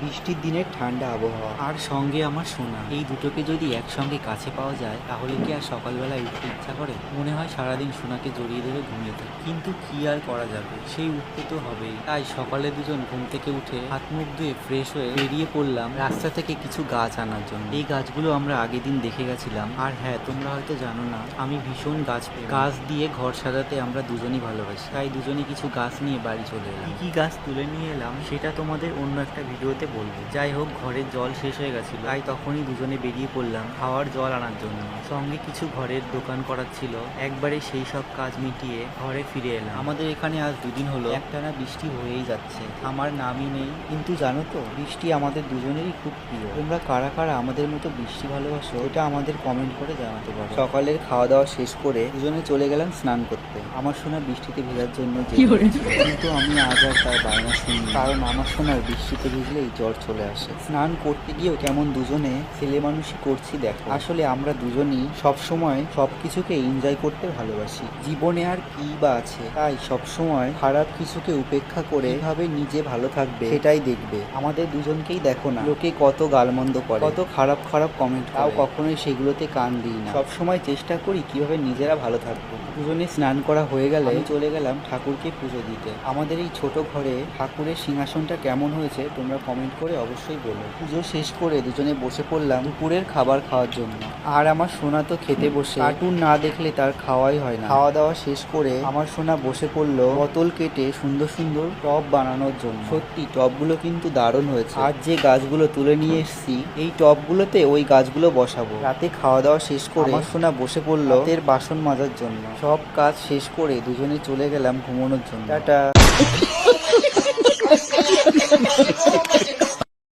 বৃষ্টির দিনের ঠান্ডা আবহাওয়া। আর সঙ্গে আমার সোনা। এই দুটোকে যদি একসঙ্গে কাছে পাওয়া যায়, তাহলে কি আর সকালবেলায় উঠতে ইচ্ছা করে? মনে হয় সারাদিন সোনাকে জড়িয়ে ধরে ঘুমিয়ে থাকি। কিন্তু কি আর করা যাবে? সেই উঠতে তো হবেই। তাই সকালে দুজন ঘুম থেকে উঠে হাত মুখ ধুয়ে ফ্রেশ হয়ে বেরিয়ে পড়লাম রাস্তা থেকে কিছু গাছ আনার জন্য। এই গাছগুলো আমরা আগের দিন দেখে গেছিলাম। আর হ্যাঁ তোমরা হয়তো জানো না, আমি ভীষণ গাছ। গাছ দিয়ে ঘর সাজাতে আমরা দুজনই ভালোবাসি। তাই দুজনে কিছু গাছ নিয়ে বাড়ি চলে এলাম। কি গাছ তুলে নিয়ে এলাম, সেটা তোমাদের অন্য একটা ভিডিওতে বলব যাই হোক ঘরের জল শেষ হয়ে গেছিল। তাই তখনই দুজনে বেরিয়ে পড়লাম খাওয়ার জল আনার জন্য। সঙ্গে কিছু ঘরের দোকান করার ছিল। একবারে সেই সব কাজ মিটিয়ে ঘরে ফিরে এলাম। আমাদের এখানে আজ দুদিন হলো একটানা বৃষ্টি হয়েই যাচ্ছে। আমার নামই নেই। কিন্তু জানো তো বৃষ্টি আমাদের দুজনেরই খুব প্রিয়। তোমরা কারা কারা আমাদের মতো বৃষ্টি ভালোবাসো এটা আমাদের কমেন্ট করে জানাতে পারো। সকালের খাওয়া দাওয়া শেষ করে দুজনে চলে গেলাম স্নান করতে। আমার সোনা বৃষ্টিতে ভেজার জন্য। কিন্তু আমি আজ আর তার বায়না শুনি কারণ আমার সোনার বৃষ্টিতে ভিজলেই জ্বর চলে আসে। স্নান করতে গিয়েও কেমন দুজনে ছেলে মানুষই করছি দেখো। আসলে আমরা দুজনই সব সময় সব কিছুকে এনজয় করতে ভালোবাসি। জীবনে আর কি বা আছে, তাই সব সময় খারাপ কিছুকে উপেক্ষা করে কীভাবে নিজে ভালো থাকবে সেটাই দেখবে। আমাদের দুজনকেই দেখো না। লোকে কত গালমন্দ করে। কত খারাপ খারাপ কমেন্ট তাও কখনোই সেগুলোতে কান দিই না। সবসময় চেষ্টা করি কীভাবে নিজেরা ভালো থাকব। দুজনে স্নান করা হয়ে গেলে চলে গেলাম ঠাকুরকে পুজো দিতে। আমাদের এই ছোট ঘরে ঠাকুরের সিংহাসনটা কেমন হয়েছে তোমরা কমেন্ট করে অবশ্যই বলো পুজো শেষ করে দুজনে বসে পড়লাম দুপুরের খাবার খাওয়ার জন্য। আর আমার সোনা তো খেতে বসে। কার্টুন না দেখলে তার খাওয়াই হয় না। খাওয়া দাওয়া শেষ করে আমার সোনা বসে পড়ল বোতল কেটে সুন্দর সুন্দর টব বানানোর জন্য। সত্যি টবগুলো কিন্তু দারুণ হয়েছে। আর যে গাছগুলো তুলে নিয়ে এসেছি এই টবগুলোতে ওই গাছগুলো বসাবো। রাতে খাওয়া দাওয়া শেষ করে আমার সোনা বসে পড়ল রাতের বাসন মাজার জন্য। সব কাজ শেষ করে দুজনে চলে গেলাম ঘুমানোর জন্য। টাটা।